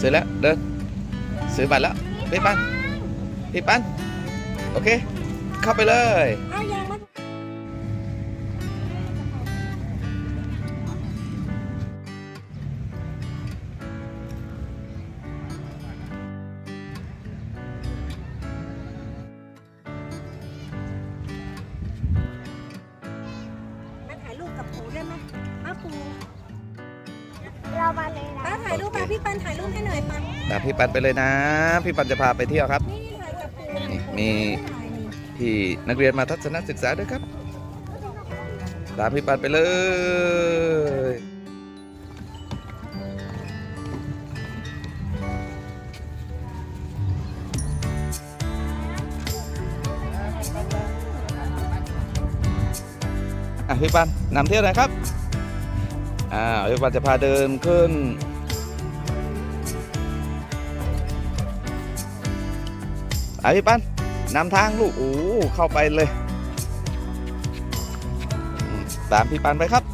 เสร็จแล้วเดินซื้อบัตรแล้วพี่ปันพี่ปันโอเค เข้าไปเลย มาเลยนะป้าถ่ายรูปมาพี่ปันถ่ายรูปให้หน่อยปันตามพี่ปันไปเลยนะ พี่ปันจะพาไปเที่ยวครับ นี่ถ่ายกับปูนี่มี ที่นักเรียนมาทัศนศึกษาด้วยครับ ตามพี่ปันไปเลย อะพี่ปันนำเที่ยวหน่อยครับ อ่าพี่ปันจะพาเดินขึ้น อะพี่ปันนำทางลูก โอ้ เข้าไปเลย ตามพี่ปันไปครับ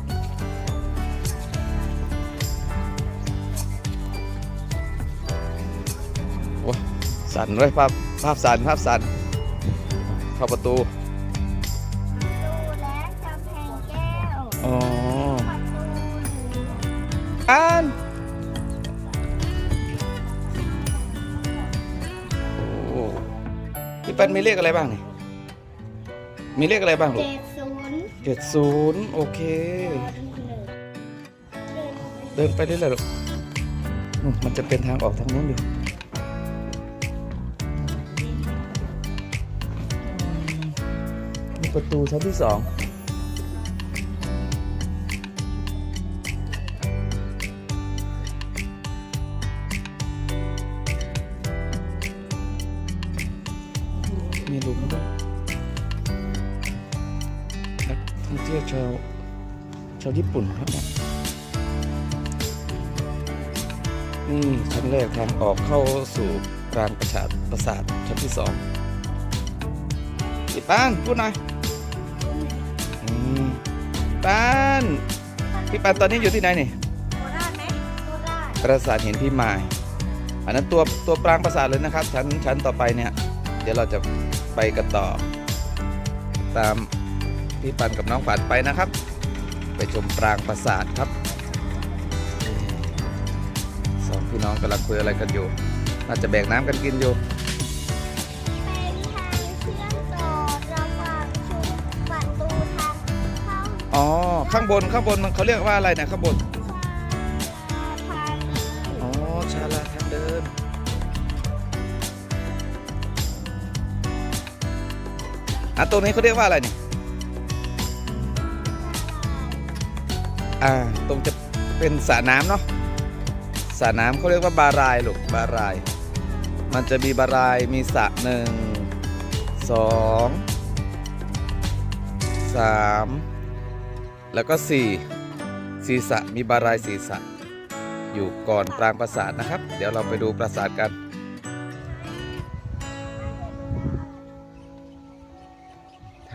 โอ้สั่นเลยภาพ ภาพสั่น ภาพสั่น เข้าประตูดูและกำแพงแก้ว อ๋อ อ่านโอ้พี่ปันมีเลขอะไรบ้างนี่มีเลขอะไรบ้างลูกเจ็ดศูนย์เจ็ดศูนย์โอเค เดินไปเรื่อยๆลูกนู่นมันจะเป็นทางออกทางนู้นอยู่นี่ประตูชั้นที่สอง มีหลุมด้วยนักท่องเที่ยวชาวชาวญี่ปุ่นครับเนี่ยนี่ชั้นแรกทางออกเข้าสู่กลางประสาทประสาทชั้นที่สองพี่ปานพูดหน่อยอืมปานพี่ปานตอนนี้อยู่ที่ไหนนี่โคราชไหมโคราชปราสาทหินพิมาย อันนั้นตัวตัวปรางปราสาทเลยนะครับ ชั้นชั้นต่อไปเนี่ย เดี๋ยวเราจะ ไปกันต่อ ตามพี่ปันกับน้องฝันไปนะครับ ไปชมปรางปราสาทครับสองพี่น้องกำลังคุยอะไรกันอยู่ น่าจะแบ่งน้ำกันกินอยู่เป็นทางเชื่อมต่อระหว่างชุมประตูทางเข้าอ๋อ ข้างบนข้างบนมันเขาเรียกว่าอะไรนะข้างบนชาพานีอ๋อ ชาลาทางเดิน อะตรงนี้เขาเรียกว่าอะไรเนี่ยอ่าตรงจะเป็นสระน้ำเนาะสระน้ำเขาเรียกว่าบารายลูกบาราย มันจะมีบารายมีสระหนึ่งสองสามแล้วก็สี่สี่สระมีบารายสี่สระอยู่ก่อนปรางปราสาทนะครับ เดี๋ยวเราไปดูปราสาทกัน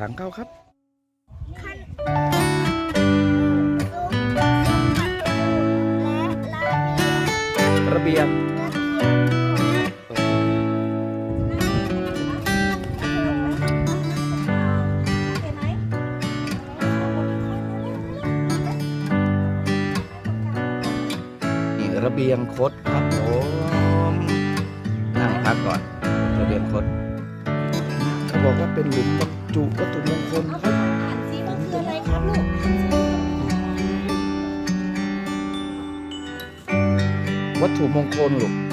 ทางเข้าครับขั้นซุ้มประตูและระเบียงระเบียงโอเคไหมนี่ระเบียงคดครับผมนั่งพักก่อนระเบียงคดเขาบอกว่าเป็นหลุมบรร จุวัตถุมงคลเอาครับอ่านซิว่าคืออะไรครับลูกวัตถุมงคลลูก